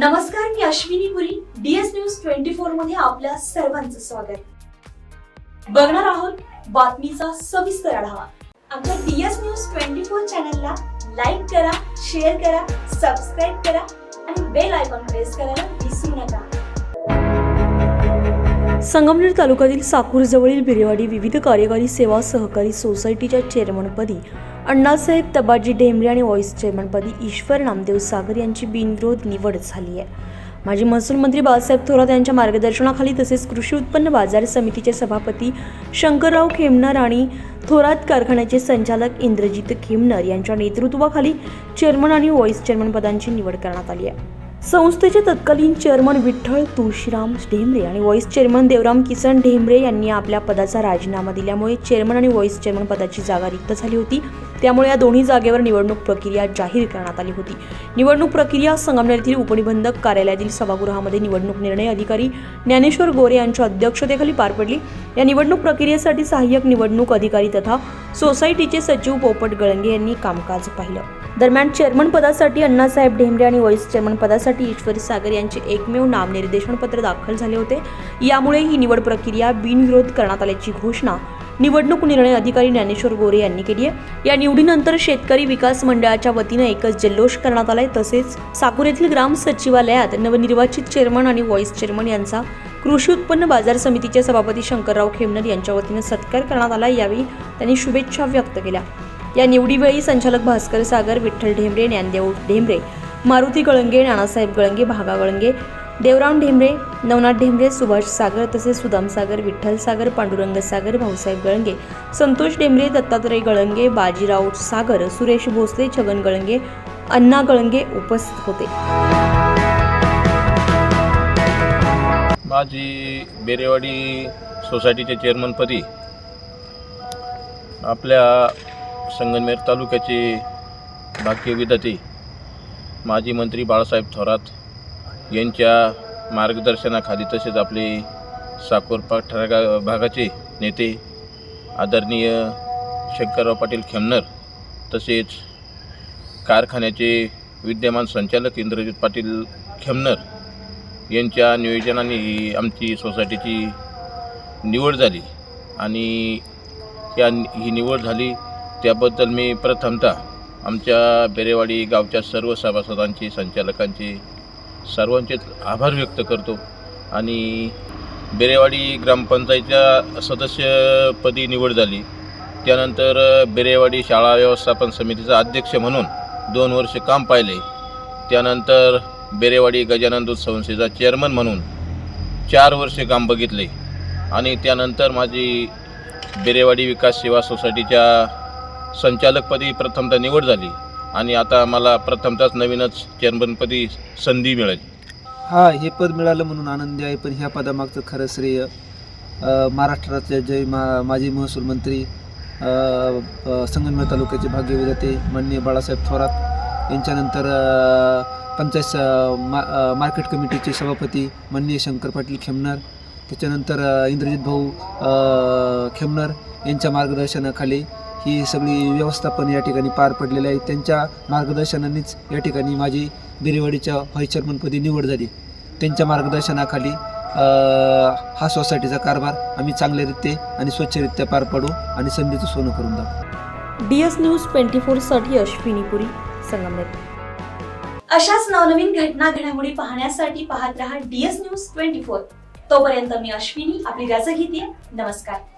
नमस्कार मी Ashwini Puri DS news twenty फोरमध्ये आपल्या सर्वांचं स्वागत. बघणार आहोत बातमीचा सविस्तर आढावा. आमच्या डीएस न्यूज ट्वेंटी फोर चॅनलला लाईक करा शेअर करा सबस्क्राईब करा आणि बेल आयकॉन प्रेस करायला विसरू नका. संगमनेर तालुक्यातील साकूरजवळील बिरेवाडी विविध कार्यकारी सेवा सहकारी सोसायटीच्या चेअरमनपदी अण्णासाहेब तबाजी ढेमरे आणि व्हॉईस चेअरमनपदी ईश्वर नामदेव सागर यांची बिनविरोध निवड झाली आहे. माजी महसूल मंत्री बाळासाहेब थोरात यांच्या मार्गदर्शनाखाली तसेच कृषी उत्पन्न बाजार समितीचे सभापती शंकरराव खेमनर आणि थोरात कारखान्याचे संचालक इंद्रजित खेमनर यांच्या नेतृत्वाखाली चेअरमन आणि व्हॉईस चेअरमन पदांची निवड करण्यात आली आहे. संस्थेचे तत्कालीन चेअरमन विठ्ठल तुळशीराम ढेंबरे आणि व्हाईस चेअरमन देवराम किसन ढेंबरे यांनी आपल्या पदाचा राजीनामा दिल्यामुळे चेअरमन आणि व्हाईस चेअरमन पदाची जागा रिक्त झाली होती. त्यामुळे या दोन्ही जागेवर निवडणूक प्रक्रिया जाहीर करण्यात आली होती. निवडणूक प्रक्रिया संगमनेर येथील उपनिबंधक कार्यालयातील सभागृहामध्ये निवडणूक निर्णय अधिकारी ज्ञानेश्वर गोरे यांच्या अध्यक्षतेखाली पार पडली. या निवडणूक प्रक्रियेसाठी सहाय्यक निवडणूक अधिकारी तथा सोसायटीचे सचिव पोपट गळंगे यांनी कामकाज पाहिलं. दरम्यान चेअरमन पदासाठी अण्णासाहेब ढेमरे आणि व्हाईस चेअरमन पदासाठी ईश्वरी सागर यांचे एकमेव नामनिर्देशन पत्र दाखल झाले होते. यामुळे ही निवड प्रक्रिया बिनविरोध करण्यात आल्याची घोषणा निवडणूक निर्णय अधिकारी ज्ञानेश्वर गोरे यांनी केली आहे. या निवडीनंतर शेतकरी विकास मंडळाच्या वतीनं एकच जल्लोष करण्यात आलाय. तसेच साकूर येथील ग्राम सचिवालयात नवनिर्वाचित चेअरमन आणि व्हाईस चेअरमन यांचा कृषी उत्पन्न बाजार समितीचे सभापती शंकरराव खेमनर यांच्या वतीनं सत्कार करण्यात आला यावेळी त्यांनी शुभेच्छा व्यक्त केल्या. या निवडीवेळी संचालक भास्कर सागर विठ्ठल ढेंबरे ज्ञानदेव ढेंबरे मारुती गळंगे नानासाहेब गळंगे भागा गळंगे देवराम ढेंबरे नवनाथ ढेंबरे सुभाष सागर तसेच सुदाम सागर विठ्ठल सागर पांडुरंग सागर भाऊसाहेब गळंगे संतोष ढेंबरे दत्तात्रय गळंगे बाजीराव सागर सुरेश भोसले छगन गळंगे अण्णा गळंगे उपस्थित होते. माझी बेरेवाडी सोसायटीचे चेअरमनपदी आपल्या संगमनेर तालुक्याचे भाग्यविधाते माजी मंत्री बाळासाहेब थोरात यांच्या मार्गदर्शनाखाली तसेच आपले साकोर पाठरागा भागाचे नेते आदरणीय शंकरराव पाटील खेमनर तसेच कारखान्याचे विद्यमान संचालक इंद्रजित पाटील खेमनर यांच्या नियोजनाने ही आमची सोसायटीची निवड झाली आणि या ही निवड झाली. त्याबद्दल मी प्रथमतः आमच्या बेरेवाडी गावच्या सर्व सभासदांची संचालकांची सर्वांचे आभार व्यक्त करतो. आणि बेरेवाडी ग्रामपंचायतच्या सदस्यपदी निवड झाली. त्यानंतर बेरेवाडी शाळा व्यवस्थापन समितीचा अध्यक्ष म्हणून दोन वर्ष काम पाहिले. त्यानंतर बेरेवाडी गजानन दूध संस्थेचा चेअरमन म्हणून चार वर्षे काम बघितले. आणि त्यानंतर माझी बेरेवाडी विकास सेवा सोसायटीच्या संचालकपदी प्रथमतः निवड झाली आणि आता मला प्रथमतःच नवीनच चेअरमनपदी संधी मिळाली. हा हे पद मिळालं म्हणून आनंदी आहे. पण ह्या पदामागचं खरं श्रेय अ, महाराष्ट्रातले मा माजी महसूल मंत्री अ, तालुक्याचे संगमनेर तालुक्याचे भाग्यविधाते माननीय बाळासाहेब थोरात यांच्यानंतर पंचायत मा मार्केट कमिटीचे सभापती माननीय शंकर पाटील खेमनर त्याच्यानंतर इंद्रजित भाऊ अ, खेमनर यांच्या मार्गदर्शनाखाली ही सगळी व्यवस्थापन या ठिकाणी पार पडलेली आहे. त्यांच्या मार्गदर्शनानेच या ठिकाणी माझी बिरेवाडीच्या व्हाईस चेअरमनपदी निवड झाली. त्यांच्या मार्गदर्शनाखाली अ, हा सोसायटीचा कारभार आम्ही चांगल्यारीत्या आणि स्वच्छरित्या पार पाडू आणि संधीचं सोनं करून दाखवू. डी एस न्यूज ट्वेंटी फोरसाठी अश्विनी पुरी संगमनेर. अशाच नवनवीन घटना घडामोडी पाहण्यासाठी पाहत रहा डीएस न्यूज ट्वेंटी फोर. तोपर्यंत मी अश्विनी आपली रजा घेते. नमस्कार.